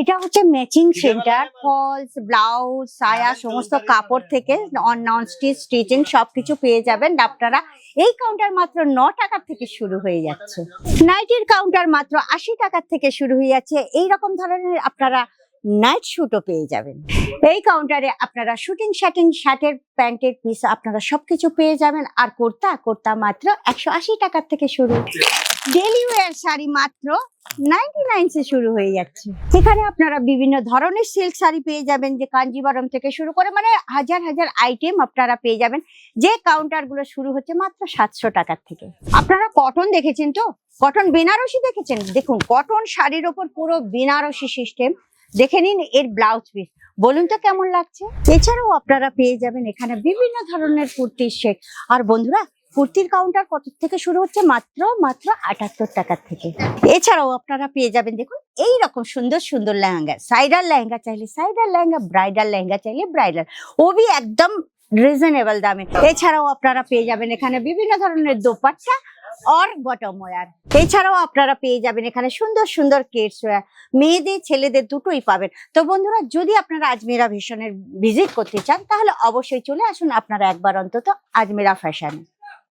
এটা হচ্ছে matching centre false blouse সায়া সমস্ত কাপড় থেকে নন স্টিচ স্টিচিং সবকিছু পেয়ে যাবেন। আপনারা এই কাউন্টার মাত্র ন টাকার থেকে শুরু হয়ে যাচ্ছে। নাইটির কাউন্টার মাত্র আশি টাকার থেকে শুরু হয়ে যাচ্ছে। এই রকম ধরনের আপনারা নাইট শুটও পেয়ে যাবেন। এই কাউন্টারে আপনারা শুটিং শার্টিং শার্টের প্যান্টের পিস আপনারা সবকিছু পেয়ে যাবেন। আর কুর্তা কুর্তা মাত্র একশো আশি টাকার থেকে শুরু। ডেলি ওয়ার শাড়ি মাত্র নাইনটি নাইনসে শুরু হয়ে যাচ্ছে। এখানে আপনারা বিভিন্ন ধরনের সিল্ক শাড়ি পেয়ে যাবেন, যে কাঞ্জিবরম থেকে শুরু করে মানে হাজার হাজার আইটেম আপনারা পেয়ে যাবেন। যে কাউন্টারগুলো শুরু হচ্ছে মাত্র সাতশো টাকার থেকে। আপনারা কটন দেখেছেন তো? কটন বেনারসি দেখেছেন? দেখুন কটন শাড়ির ওপর পুরো বেনারসি সিস্টেম দেখে নিন এর ব্লাউজ পিস বলুন তো কেমন লাগছে? এছাড়াও আপনারা পেয়ে যাবেন এখানে বিভিন্ন ধরনের কুর্তির সেট আর বন্ধুরা কুর্তির কাউন্টার কত থেকে শুরু হচ্ছে? মাত্র মাত্র আটাত্তর টাকার থেকে। এছাড়াও আপনারা পেয়ে যাবেন, দেখুন এই রকম সুন্দর সুন্দর লেহেঙ্গা। সাইডার লেহেঙ্গা চাইলে সাইডার লেহেঙ্গা ব্রাইডাল লেহেঙ্গা চাইলে ব্রাইডাল ওবি একদম রিজনেবল দামে। এছাড়াও আপনারা পেয়ে যাবেন এখানে বিভিন্ন ধরনের দোপাট্টা অর বটম ওয়ার এছাড়াও আপনারা পেয়ে যাবেন এখানে সুন্দর সুন্দর কেটস ওয়ার মেয়েদের, ছেলেদের দুটোই পাবেন। তো বন্ধুরা, যদি আপনারা আজমেরা ভীষণের ভিজিট করতে চান, তাহলে অবশ্যই চলে আসুন আপনারা একবার অন্তত আজমেরা ফ্যাশন